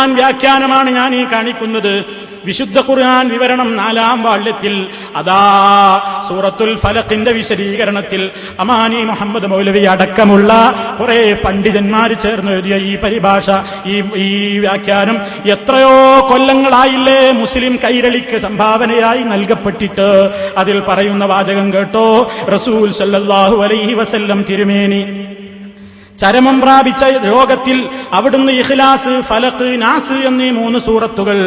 ഖുർആൻ വ്യാഖ്യാനമാണ് ഞാൻ ഈ കാണിക്കുന്നത്. വിശുദ്ധ ഖുർആൻ വിവരണം നാലാം വാള്യത്തിൽ. അതാ സൂറത്തുൽ ഫലത്തിന്റെ വിശദീകരണത്തിൽ അമാനി മുഹമ്മദ് മൗലവി അടക്കമുള്ള കുറെ പണ്ഡിതന്മാർ ചേർന്ന് എഴുതിയ ഈ പരിഭാഷ ഈ ഈ വ്യാഖ്യാനം എത്രയോ കൊല്ലങ്ങളായില്ലേ മുസ്ലിം കൈരളിക്ക് സംഭാവനയായി നൽകപ്പെട്ടിട്ട്. അതിൽ പറയുന്ന വാചകം കേട്ടോ റസൂൽ സല്ലാഹു അലൈഹി വസല്ലം തിരുമേനി. ചരമം പ്രാപിച്ച രോഗത്തിൽ അവിടുന്ന് ഇഖ്ലാസ് ഫലക്ക് നാസ് എന്നീ മൂന്ന് സൂറത്തുകൾ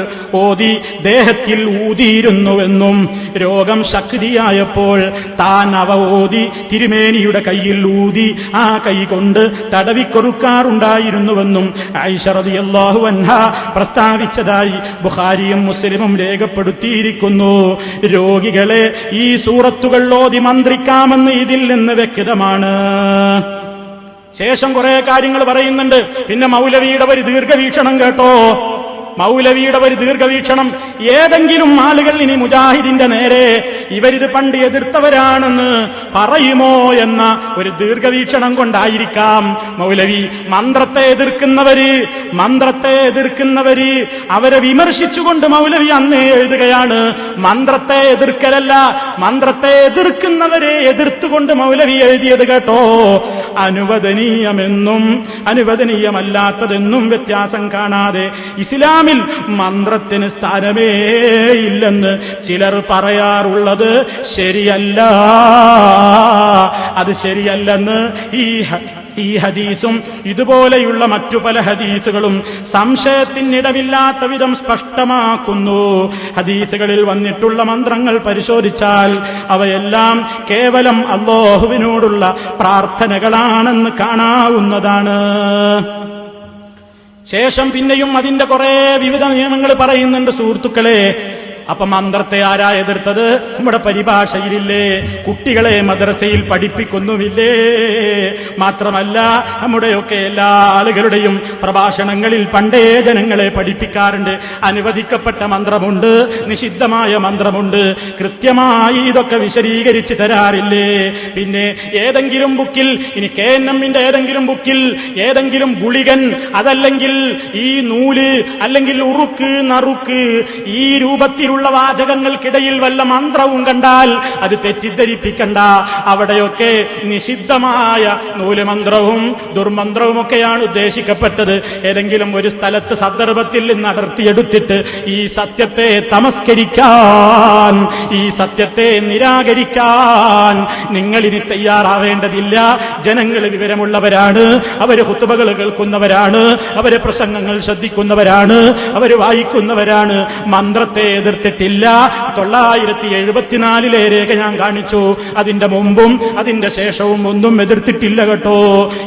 ഓതി ദേഹത്തിൽ ഊതിയിരുന്നുവെന്നും രോഗം ശക്തിയായപ്പോൾ താൻ അവ ഓതി തിരുമേനിയുടെ കയ്യിൽ ഊതി ആ കൈ കൊണ്ട് തടവിക്കൊറുക്കാറുണ്ടായിരുന്നുവെന്നും ഐഷറതിയല്ലാഹു അൻഹ പ്രസ്താവിച്ചതായി ബുഖാരിയും മുസ്ലിമും രേഖപ്പെടുത്തിയിരിക്കുന്നു. രോഗികളെ ഈ സൂറത്തുകൾ ഓതി മന്ത്രിക്കാമെന്ന് ഇതിൽ നിന്ന് വ്യക്തമാണ്. ശേഷം കുറെ കാര്യങ്ങൾ പറയുന്നുണ്ട്. പിന്നെ മൗലവിയുടെ ഒരു ദീർഘവീക്ഷണം കേട്ടോ. മൗലവിയുടെ ഒരു ദീർഘവീക്ഷണം. ഏതെങ്കിലും ആളുകൾ ഇനി മുജാഹിദിന്റെ നേരെ ഇവരിത് പണ്ട് എതിർത്തവരാണെന്ന് പറയുമോ എന്ന ഒരു ദീർഘവീക്ഷണം കൊണ്ടായിരിക്കാം മൗലവി മന്ത്രത്തെ എതിർക്കുന്നവര്. മന്ത്രത്തെ എതിർക്കുന്നവര് അവരെ വിമർശിച്ചുകൊണ്ട് മൗലവി അന്നേ എഴുതുകയാണ് മന്ത്രത്തെ എതിർക്കലല്ല മന്ത്രത്തെ എതിർക്കുന്നവരെ എതിർത്തുകൊണ്ട് മൗലവി എഴുതിയത് കേട്ടോ. അനുവദനീയമെന്നും അനുവദനീയമല്ലാത്തതെന്നും വ്യത്യാസം കാണാതെ ഇസ്ലാമിൽ മന്ത്രത്തിന് സ്ഥാനമേ ഇല്ലെന്ന് ചിലർ പറയാറുള്ളത് ശരിയല്ല. അത് ശരിയല്ലെന്ന് ഈ ഈ ഹദീസും ഇതുപോലെയുള്ള മറ്റു പല ഹദീസുകളും സംശയത്തിനിടവില്ലാത്ത വിധം സ്പഷ്ടമാക്കുന്നു. ഹദീസുകളിൽ വന്നിട്ടുള്ള മന്ത്രങ്ങൾ പരിശോധിച്ചാൽ അവയെല്ലാം കേവലം അള്ളാഹുവിനോടുള്ള പ്രാർത്ഥനകളാണെന്ന് കാണാവുന്നതാണ്. ശേഷം പിന്നെയും അതിന്റെ കുറെ വിവിധ നിയമങ്ങൾ പറയുന്നുണ്ട് സുഹൃത്തുക്കളെ. അപ്പൊ മന്ത്രത്തെ ആരാ എതിർത്തത് നമ്മുടെ പരിഭാഷയിലില്ലേ. കുട്ടികളെ മദ്രസയിൽ പഠിപ്പിക്കുന്നുമില്ലേ. മാത്രമല്ല നമ്മുടെയൊക്കെ എല്ലാ ആളുകളുടെയും പ്രഭാഷണങ്ങളിൽ പണ്ടേ ജനങ്ങളെ പഠിപ്പിക്കാറുണ്ട്. അനുവദിക്കപ്പെട്ട മന്ത്രമുണ്ട് നിഷിദ്ധമായ മന്ത്രമുണ്ട്. കൃത്യമായി ഇതൊക്കെ വിശദീകരിച്ച് തരാറില്ലേ. പിന്നെ ഏതെങ്കിലും ബുക്കിൽ ഇനി കെ എൻ എമ്മിന്റെ ഏതെങ്കിലും ബുക്കിൽ ഏതെങ്കിലും ഗുളികൻ അതല്ലെങ്കിൽ ഈ നൂൽ അല്ലെങ്കിൽ ഉറുക്ക് നറുക്ക് ഈ രൂപത്തിലുള്ള വാചകങ്ങൾക്കിടയിൽ വല്ല മന്ത്രവും കണ്ടാൽ അത് തെറ്റിദ്ധരിപ്പിക്കണ്ട. അവിടെയൊക്കെ നിഷിദ്ധമായ നൂലമന്ത്രവും ദുർമന്ത്രവും ഒക്കെയാണ് ഉദ്ദേശിക്കപ്പെട്ടത്. ഏതെങ്കിലും ഒരു സ്ഥലത്ത് സന്ദർഭത്തിൽ നിന്ന് അടർത്തിയെടുത്തിട്ട് ഈ സത്യത്തെ തമസ്കരിക്കാൻ ഈ സത്യത്തെ നിരാകരിക്കാൻ നിങ്ങളിനി തയ്യാറാവേണ്ടതില്ല. ജനങ്ങൾ വിവരമുള്ളവരാണ് അവർ ഹുത്തുബകൾ കേൾക്കുന്നവരാണ് അവരെ പ്രസംഗങ്ങൾ ശ്രദ്ധിക്കുന്നവരാണ് അവർ വായിക്കുന്നവരാണ് മന്ത്രത്തെ എതിർത്തിട്ടില്ല തൊള്ളായിരത്തി എഴുപത്തിനാലിലെ രേഖ ഞാൻ കാണിച്ചു. അതിന്റെ മുമ്പും അതിന്റെ ശേഷവും ഒന്നും എതിർത്തിട്ടില്ല കേട്ടോ.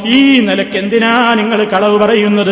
ഈ നിലയ്ക്ക് എന്തിനാ നിങ്ങൾ കളവ് പറയുന്നത്?